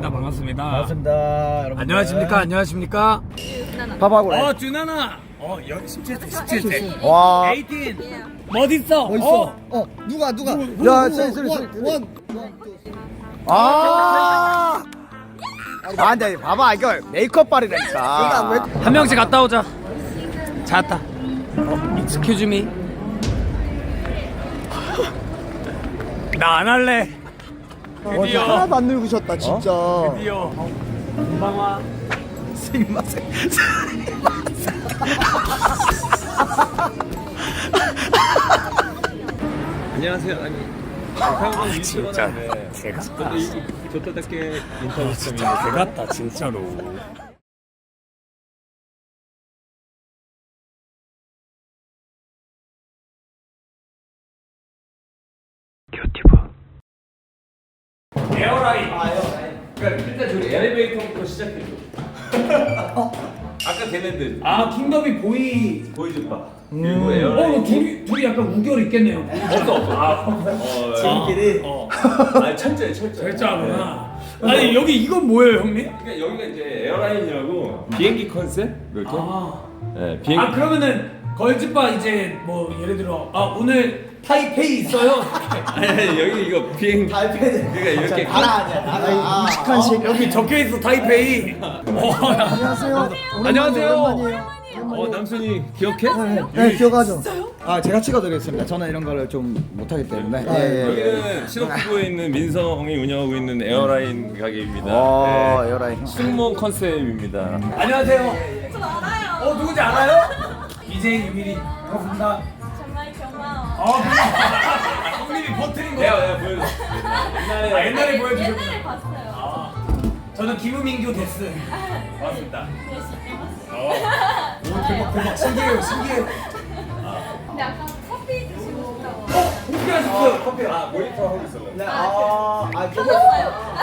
반갑습니다. 반갑습니다. 반갑습니다 여러분 안녕하십니까? 안녕하십니까? 밥하고 어, 준하나. 어, 여 17세, 17세. 와 18. 멋있어. 멋있어 어. 어 누가 누가 누구, 야 누구, 쏘리 쏘리 원. 아 아, 근데 봐봐 이거 메이크업 발이라니까 한 명씩 갔다 오자. 찾았다. 어, excuse me. 나안 할래. 어, 드디어. 하나도 안 늙으셨다 진짜 드디어. 금방 와. 스미마세 안녕하세요. 아니 아, 진짜. 제가 조타답게 인터뷰 좀개 같다, 진짜로. 에어라인. 그러니까 일단 저희 엘리베이터부터 시작해줘. 아까 걔네들 아, 킹덤이 보이. 보여줬다. 그리고 어, 에어라인 둘이, 둘이 약간 우결 있겠네요. 없어 없어. 아, 지금끼리 어, 아니 철저해 철저해. 절자구나. 아니, 여기 이건 뭐예요, 형님? 그러니까 여기가 이제 에어라인이라고 비행기 컨셉 이렇게. 아. 네, 비행기. 아 그러면은 걸즈바 이제 뭐 예를 들어 아 오늘 타이페이 있어요. 아니, 아니 여기 이거 비행. 달패는 그러니까 이렇게 나라 아니야 나라 무식한 식 여기 적혀 있어 타이페이. 어, 안녕하세요 안녕하세요. 오랜만이에요 어 남순이 기억해? 네 기억하죠 아 제가 찍어드리겠습니다 저는 이런 거를 좀 못하기 때문에 예, 예, 예. 여기는 신혼부부에 있는 민성이 운영하고 있는 에어라인 가게입니다. 와 네. 에어라인 승무원 컨셉입니다. 안녕하세요. 저 알아요. 어 누군지 알아요? BJ 유미리 반갑습니다. 어 형님이 버트린 내가 거. 내가 보여줘. 옛날에 아, 옛날에 옛날에 보여주셨구나. 봤어요. 아, 저는 김우민규 데스. 열심히 봤어요. 어. 오 대박 대박 신기해요 신기해요. 근데 아까 커피 드시고 싶다고. 어 커피 하셨어요. 커피 아 모니터 하고 있어. 네, 아, 아 저거 켰어요.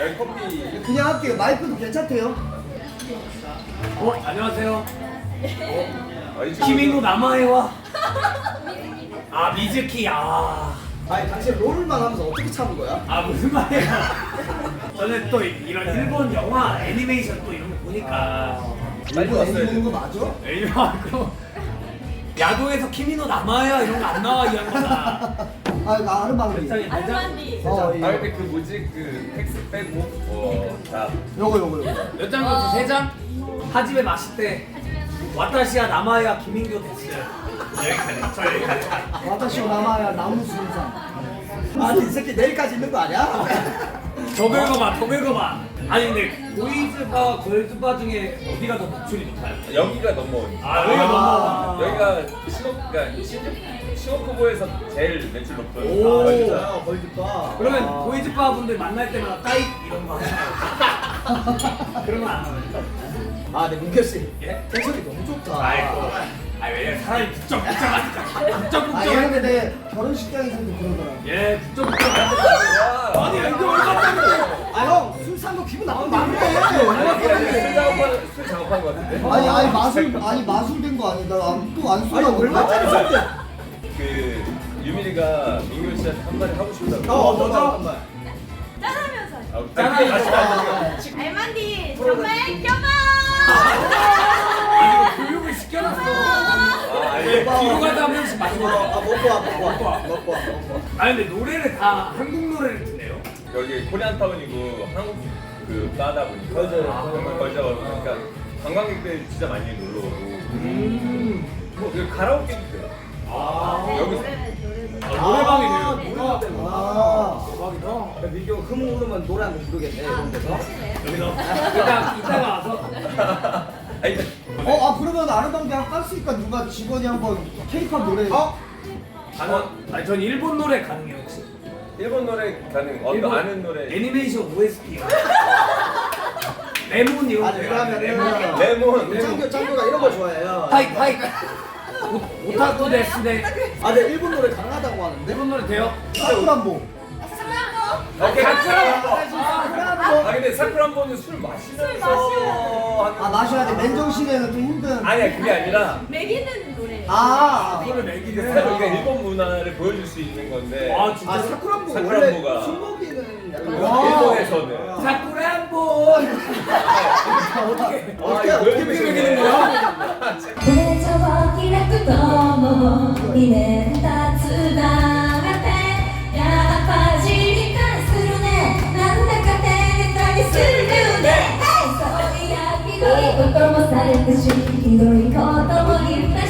여기 커피. 그냥 할게요 마이크도 괜찮대요 어 안녕하세요. 아, 이 친구- 키민도 남아해와. 아 미즈키 아. 아니 당신 롤만 하면서 어떻게 참은 거야? 아 무슨 말이에요? 저는 또 이런 일본 영화 애니메이션 또 이런 거 보니까 많이 이거 봤어요. 보는 거 맞아? 애니메이션 그럼 야도에서 키미노 남아야 이런 거 안 나와 이 양반아. 아 나 아르망디 세상에 내장. 알만디. 어 아 이거 근데 그 뭐지 그 텍스 빼고 어, 자 요거 요거 요거 몇장 줬어? 세 장? 하집에 맛있대. 와타시야 남아야 김인교 됐어요. 여기까지. 저 여기까지. 와타시오 나마야 나무 순상 아니 이 새끼 내일까지 있는 거 아니야? 더 긁어봐, 더 긁어봐. 아니 근데 보이즈바 걸즈바 중에 어디가 더 노출이 높아요? 여기가 넘어. 아 여기가 넘어. 여기가 신혼 그러니까 신혼 후보에서 제일 매출 높은. 오. 아, 진짜. 걸릴까? 그러면 보이즈바 분들 만날 때마다 따익 이런 거 하시나요? 그런 건안 하나요? 아, 네 문결 씨. 예? 텐션이 너무 좋다. 아이고. 아 왜냐 사람이 북적북적하니까. 아, 얘 북적북적. 근데 내 결혼식장에서도 그러더라. 예, 북적북적. 아니 이거 얼마 아, 형, 술 산거 기분 나쁘면 안 아니, 돼. 술 작업한 술 작업한 거 같은데. 아니, 아니, 마술, 아니, 마술 된 거 아니다. 또안 쏘라고. 얼마짜리 쏠그 유민이가 민규 씨한테 한 마디 하고 싶다고. 어? 짠하면서. 아, 짠하게 다시 다시. 알만디 정말 아니 이거 교육을 시켜놨어. 아, 아니. 예, 뒤로 가다 한 명씩 마시고. 아, 먹고 와, 먹고 와. 먹고 와. 먹고 와, 먹고 와. 아니 근데 노래를 다 한국 노래를 듣네요. 여기 코리안타운이고 한국 그 바다 보니까 맞아요. 아, 걸자 보니까 관광객들 진짜 많이 놀러 오고 음. 뭐 여기 가라오케 있어요. 아 여기 아, 노래방이네요. 아, 노래방. 아. 대박이다. 민규 흐뭇 흐르면 노래 한곡 부르겠네, 이런 데서. 여기서 이따 이따가 와서. 아니 어, 아, 그러면 아르방대학 깠으니까 누가 직원이 한번 케이팝 노래. 어? 가능? 아니 전 일본 노래 가능해요 혹시? 일본 노래 가능 어떤 아는 노래 애니메이션 OST. 레몬 이런 거. 그러면은. 레몬 짱교, 짱교가 이런 거 좋아해요. 하이 하이. 오- 오타쿠 데스네. 아, 근데 일본 노래 강하다고 하는데? 일본 노래 돼요? 사쿠란보. 오케이. 아, 아, 아, 아 근데 사쿠라 한번은 술 마시면서 마시면서 아 마셔야 돼. 맨정신에는 좀 힘든. 아니야 그게 아니라 매기는 노래. 아. 그러니까 아. 이거를 내기는 우리가 일본 문화를 보여줄 수 있는 건데 아 진짜 아, 사쿠란보 사쿠란보가 술 먹이는 약간 일본에서는 사쿠란보 어떻게 어떻게 매기는 거야? 그저 거기라고 너무 이는 다 주다 こともされたしひどいことも言った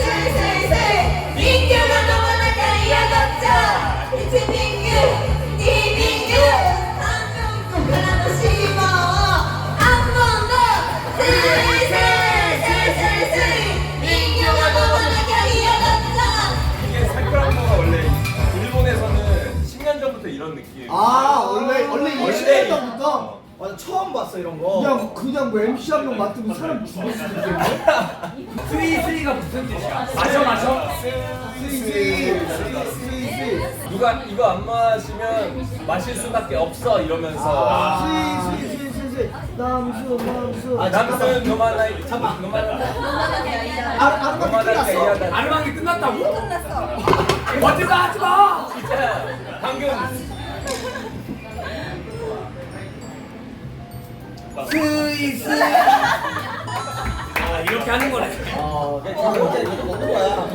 세세세세세 인기가 너무나 가이야 걷자 이제 네 아 원래 원래 이게 원래 시대부터 맞아 처음 봤어 이런 거. 그냥 그냥 뭐 MC 한 명 맡으면 사람 죽을 수도 있겠네? 스위 스위가 무슨 뜻이야? 마셔 마셔. 스위스위 스위스위 누가 이거 안 마시면 마실 수밖에 없어 이러면서. 스위스위 스위스위 남수 남수. 아 남수는 너만의 잠깐 너만의. 아르바이트 너만의 끝났어. 이하다. 아르망이 끝났다고? 끝났어. 어디가 하지 마. 진짜 방금 스위스. 아 이렇게 하는 거네. 아 그냥 먹는 거야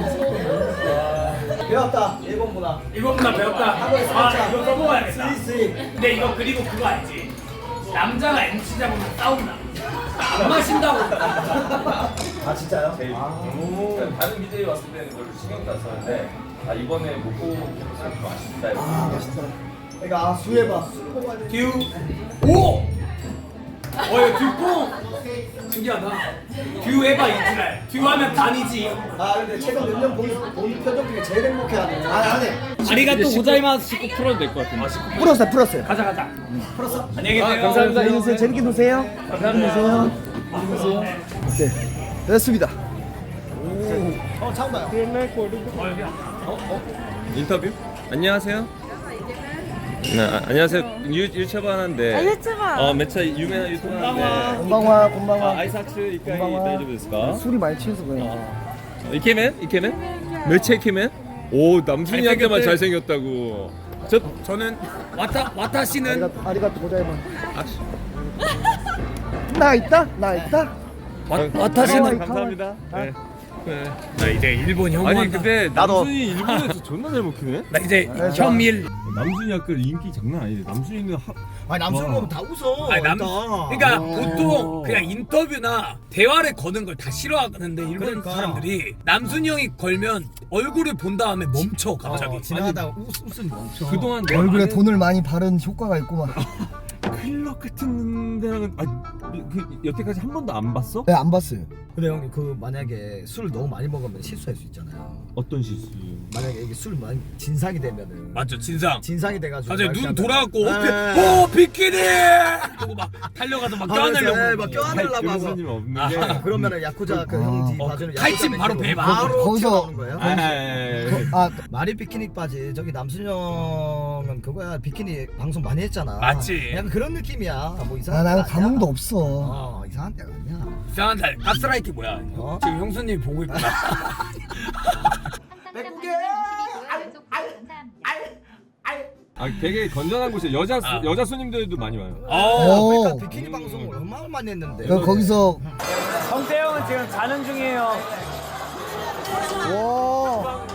배웠다 일본 문화 이거 나 배웠다. 한국에서 아 이거 써먹어야겠다. 스위스위 근데 이거 그리고 그거 알지? 남자가 MC 잡으면 싸운다. 안 마신다고. 아 진짜요? 제일 그러니까 다른 BJ 왔을 때는 별로 신경도 안 썼는데 아 이번에 못 보고 좀 아쉽다 이거. 아 맛있다 그러니까 아돼 듀. 오. 어 이거 듀뽕. 신기하다. 듀 해봐 이지랄. 듀 하면 단이지. 아 근데 최근 몇년 본, 본 표정 중에 제일 행복해하네 아 안해 아리가 또 고자이마스 씻고 풀어도 될 것 같은데. 풀었어요 풀었어요 가자 가자. 풀었어? 안녕히 계세요. 감사합니다. 노세요 재밌게 노세요 감사합니다 노세요 네 됐습니다 어 잠깐만요 어 여기야. 인터뷰? 안녕하세요. 네, 아, 안녕하세요. 유, 유튜버 하나인데. 아, 유튜버. 어, 매체 유명한 유튜버 하나인데. 건방와 아, 건방와 아이사츠 이까이 다이저브스까? 술이 많이 취해서 그래. 어. 이케맨? 이케맨? 매체 이케맨? 오, 남순이한테만 잘생겼다고. 저 저는 와타 와타 씨는 아리가 아리가 도자이만. 아, 나 있다? 나 있다? 아, 와, 와타 아, 씨는 감사합니다. 네. 네. 나 이제 일본 형 아니 근데 나도. 남순이 일본에서 존나 잘 먹히네. 나 이제 네, 현밀 남순이 약간 인기 장난 아니네. 남순이는 하... 아니 남순 와. 보면 다 웃어 아니 남 일단. 그러니까 어. 보통 그냥 인터뷰나 대화를 거는 걸 다 싫어하는데 일본 그러니까. 사람들이 남순이 형이 걸면 얼굴을 본 다음에 멈춰 갑자기 지나가다가 웃, 웃음 멈춰 그동안 내 얼굴에 아는 돈을 많이 바른 효과가 있구만 클럽 같은 데랑은 아, 그 여태까지 한 번도 안 봤어? 네 안 봤어요. 근데 형님 그 만약에 술을 너무 많이 먹으면 실수할 수 있잖아요. 어떤 실수? 만약에 이게 술 많이 진상이 되면은. 맞죠 진상. 진상이 돼가지고 갑자기 눈 돌아갖고 하면- 오, 오 비키니 이러고 막 달려가서 막 네, 껴안으려고 막 아니, 껴안으려고 그런 하고 손님 없는 아, 게. 그러면은 야쿠자 그 형이 어, 봐주는 칼집 야쿠자 바로 배 바로 거기서- 튀어나오는 거예요? 아, 아, 아, 아. 아 마리 비키니 바지 저기 남순영은 그거야 비키니 방송 많이 했잖아 맞지. 약간 그런 느낌이야 뭐 아, 이상한 나는 데가 감흥도. 없어. 어 이상한 데가 아니야 이상한 달 가스라이트 뭐야 어? 지금 형수님이 보고 있구나 백국에 아 되게 건전한 곳이에요. 여자 수, 여자 손님들도 많이 와요. 어. 그러니까 비키니 방송을 얼마나 많이 했는데. 그럼 거기서 성태형은 지금 자는 중이에요. 와.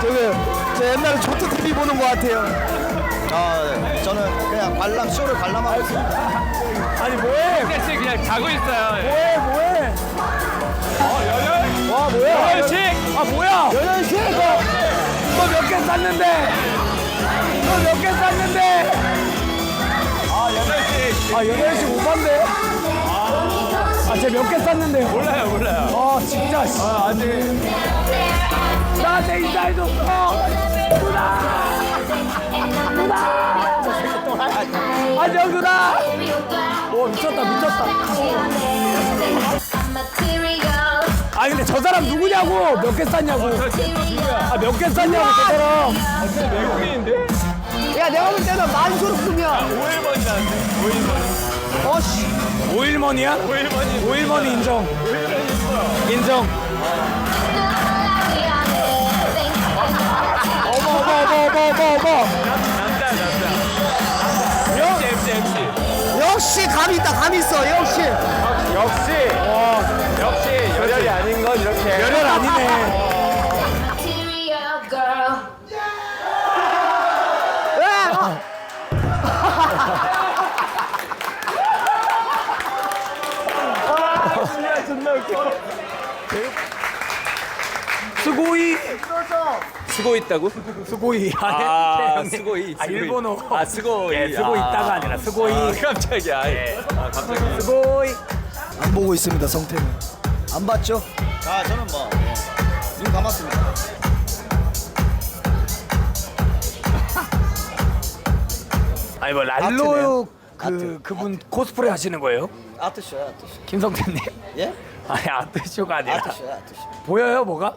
저기 저 옛날에 조트 TV 보는 것 같아요. 아, 네. 저는 그냥 관람 쇼를 관람하고 있습니다. 아니 뭐해? 씨 그냥 자고 있어요. 뭐해 뭐해? 와 뭐야? 여덟씩? 아 뭐야? 여덟씩? 너몇 개 쌌는데? 너몇 개 쌌는데? 아 여덟씩. 아 여덟씩 오반데? 아 쟤 몇 개 쌌는데? 몰라요 몰라요. 아 진짜. 씨. 아 아직. 나한테 인사해줬어. 안녕 누나. 오 미쳤다 미쳤다. 아 근데 저 사람 누구냐고. 몇 개 쌌냐고. 아 몇 개 쌌냐고 저 사람. 야, 내가 볼 때는 만소르품이야. 5일머니라는데 5일머니. 어씨. 5일머니야? 5일머니. 5일머니 인정. 인정 어머 역시 감이 있다, 감이 있어, 역시. 역시. 역시 열혈이 아닌 건 이렇게. 열혈 아니네. 스고이 쓰고 있다고? 스고이 아 형님. 쓰고이. 아 일본어 아 쓰고이. 예, 쓰고 있다가 아니라 쓰고이 아, 깜짝이야. 아 갑자기. 스고이 안 보고 있습니다, 성태는. 안 봤죠? 아, 저는 뭐, 예. 눈 감았습니다. 아니 뭐 랄로 그 그분 코스프레 하시는 거예요? 아트쇼야, 아트쇼. 김성태님 예? 아니 아트쇼가 아니라 아트쇼야, 아트쇼. 보여요 뭐가?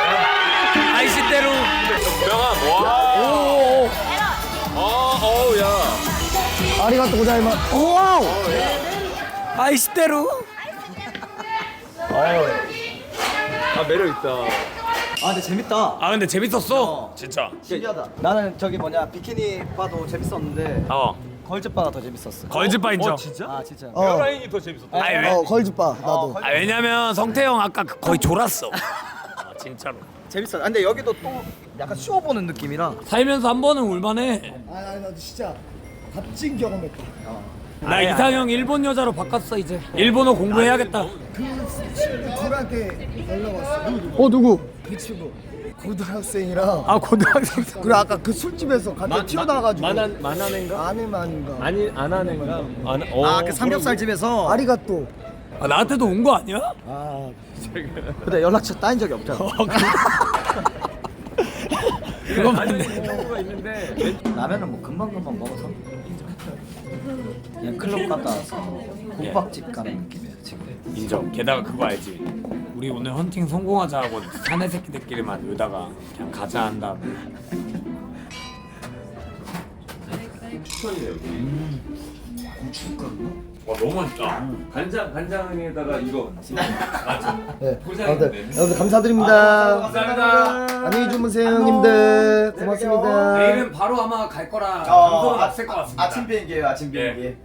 아리가또 고자이마. 와우 아이시대로 아 매력 있다. 아, 근데 재밌다. 아 근데 재밌었어 진짜 신기하다. 나는 저기 뭐냐, 비키니 바도 재밌었는데, 어 걸즈 바가 더 재밌었어. 걸즈바 인정 진짜? 아, 진짜. 에어라인이 더 재밌었다. 아니 왜? 어 걸즈바 나도 아 왜냐면 성태형 아까 그- 거의 졸았어 아, 진짜로 재밌어. 아, 근데 여기도 또 약간 쇼 보는 느낌이라. 살면서 한 번은 아니 아니 나도 진짜 값진 경험했다 나 이상형 일본 여자로 바꿨어 이제 일본어 공부해야겠다 그 친구 둘한테 연락 왔어 어, 누구? 그 친구 고등학생이랑 아 고등학생 그리고 아까 그 술집에서 갑자기 튀어나와가지고 만한 만한애인가? 아내만인가 아니 안한애인가? 안 어. 아, 그 삼겹살 집에서. 아리가또 아, 나한테도 온 거 아니야? 아 근데 연락처 따인 적이 없잖아. 아니 돼. 경우가 있는데 라면은 뭐 금방 금방 먹어서. 그냥 클럽 갔다 와서 국밥집 가는 느낌이에요, 지금. 인정. 게다가 그거 알지? 우리 오늘 헌팅 성공하자 하고 사내 새끼들끼리만 놀다가 그냥 가자 한 다음에 와 너무 맛있다. 간장 간장에다가 이거 네. 포장이 아무튼. 여러분 감사드립니다 감사합니다. 안녕히 주무세요 형님들 고맙습니다 내일은 바로 아마 갈 거라 어, 방송은 아, 없을 것 같습니다. 아침 비행기예요, 아침 예. 비행기.